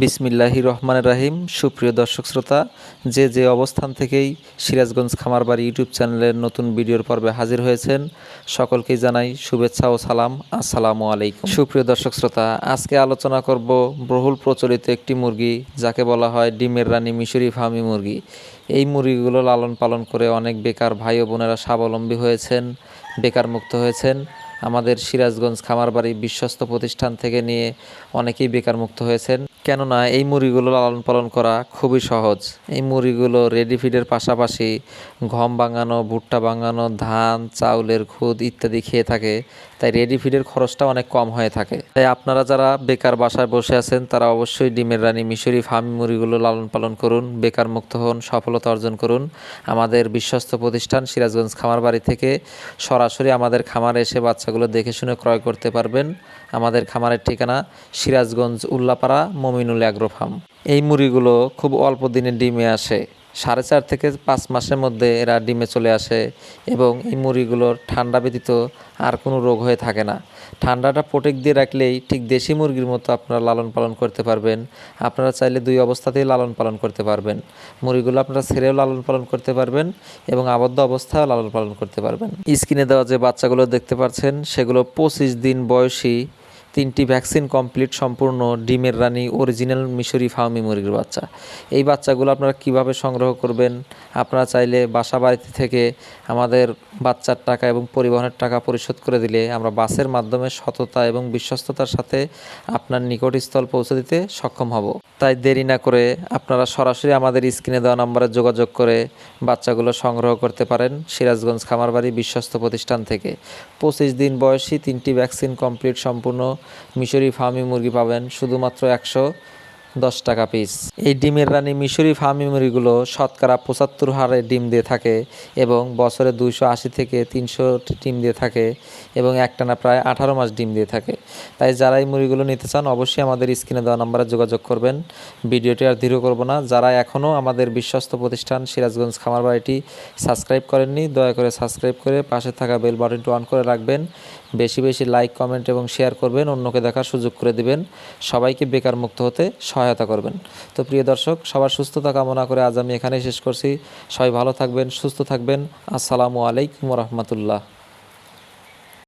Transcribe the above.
বিসমিল্লাহি রহমানের রাহিম সুপ্রিয় দর্শক শ্রোতা, যে যে অবস্থান থেকেই সিরাজগঞ্জ খামারবাড়ি ইউটিউব চ্যানেলের নতুন ভিডিওর পর্বে হাজির হয়েছেন, সকলকেই জানাই শুভেচ্ছা ও সালাম। আসসালামু আলাইকুম। সুপ্রিয় দর্শক শ্রোতা, আজকে আলোচনা করব বহুল প্রচলিত একটি মুরগি, যাকে বলা হয় ডিমের রানী মিশরি ফার্মি মুরগি। এই মুরগিগুলো লালন পালন করে অনেক বেকার ভাই ও বোনেরা স্বাবলম্বী হয়েছেন, বেকার মুক্ত হয়েছেন। আমাদের সিরাজগঞ্জ খামারবাড়ি বিশ্বস্ত প্রতিষ্ঠান থেকে নিয়ে অনেকেই বেকার মুক্ত হয়েছেন। কেননা এই মুরগিগুলো লালন পালন করা খুবই সহজ। এই মুরগিগুলো রেডি ফিডের পাশাপাশি গম বাঙানো, ভুট্টা বাঙানো, ধান, চাউলের খুদ ইত্যাদি খেয়ে থাকে, তাই রেডি ফিডের খরচটা অনেক কম হয়ে থাকে। তাই আপনারা যারা বেকার বাসায় বসে আছেন, তারা অবশ্যই ডিমের রানী মিশরি ফার্মি মুরগিগুলো লালন পালন করুন, বেকার মুক্ত হন, সফলতা অর্জন করুন। আমাদের বিশ্বস্ত প্রতিষ্ঠান সিরাজগঞ্জ খামার বাড়ি থেকে সরাসরি আমাদের খামারে এসে বাচ্চাগুলো দেখে শুনে ক্রয় করতে পারবেন। আমাদের খামারের ঠিকানা সিরাজগঞ্জ উল্লাপাড়া মমিনুল অ্যাগ্রো ফার্ম এই মুড়িগুলো খুব অল্প দিনে ডিমে আসে। সাড়ে চার থেকে পাঁচ মাসের মধ্যে এরা ডিমে চলে আসে এবং এই মুরগিগুলোর ঠান্ডা ব্যতীত আর কোনো রোগ হয়ে থাকে না। ঠান্ডাটা প্রোটেক্ট দিয়ে রাখলেই ঠিক দেশি মুরগির মতো আপনারা লালন পালন করতে পারবেন। আপনারা চাইলে দুই অবস্থাতেই লালন পালন করতে পারবেন। মুরগিগুলো আপনারা ছেড়েও লালন পালন করতে পারবেন এবং আবদ্ধ অবস্থায়ও লালন পালন করতে পারবেন। স্কিনে দেওয়া যে বাচ্চাগুলো দেখতে পাচ্ছেন, সেগুলো পঁচিশ দিন বয়সী তিনটি ভ্যাকসিন কমপ্লিট, সম্পূর্ণ ডিমের রানী, অরিজিনাল মিশরি ফার্মি মুরগির বাচ্চা। এই বাচ্চাগুলো আপনারা কীভাবে সংগ্রহ করবেন? আপনারা চাইলে বাসা বাড়িতে থেকে আমাদের বাচ্চার টাকা এবং পরিবহনের টাকা পরিশোধ করে দিলে আমরা বাসের মাধ্যমে সততা এবং বিশ্বস্ততার সাথে আপনার নিকটস্থল পৌঁছে দিতে সক্ষম হব। তাই দেরি না করে আপনারা সরাসরি আমাদের স্ক্রিনে দেওয়া নম্বরে যোগাযোগ করে বাচ্চাগুলো সংগ্রহ করতে পারেন সিরাজগঞ্জ খামারবাড়ি বিশ্বস্ত প্রতিষ্ঠান থেকে। পঁচিশ দিন বয়সী তিনটি ভ্যাকসিন কমপ্লিট, সম্পূর্ণ মিশরি ফার্মি মুরগি পাবেন। শুধুমাত্র একশো দশ টাকা পিস এই ডিমের রানী মিশরি ফার্মি মুরগিগুলো শতকরা পঁচাত্তর হারে ডিম দিয়ে থাকে এবং বছরে দুইশো আশি থেকে তিনশো ডিম দিয়ে থাকে এবং একটানা প্রায় আঠারো মাস ডিম দিয়ে থাকে। তাই যারা এই মুরগিগুলো নিতে চান, অবশ্যই আমাদের স্ক্রিনে দেওয়া নাম্বারে যোগাযোগ করবেন। ভিডিওটি আর দৃঢ় করব না। যারা এখনও আমাদের বিশ্বস্ত প্রতিষ্ঠান সিরাজগঞ্জ খামার বাড়িটি সাবস্ক্রাইব করেননি, দয়া করে সাবস্ক্রাইব করে পাশে থাকা বেল বাটনটি অন করে রাখবেন। বেশি বেশি লাইক, কমেন্ট এবং শেয়ার করবেন। অন্যকে দেখার সুযোগ করে দিবেন। সবাইকে বেকার মুক্ত হতে সহায়তা করবেন। তো প্রিয় দর্শক, সবার সুস্থতা কামনা করে আজ আমি এখানেই শেষ করছি। সবাই ভালো থাকবেন, সুস্থ থাকবেন। আসসালামু আলাইকুম রহমতুল্লাহ।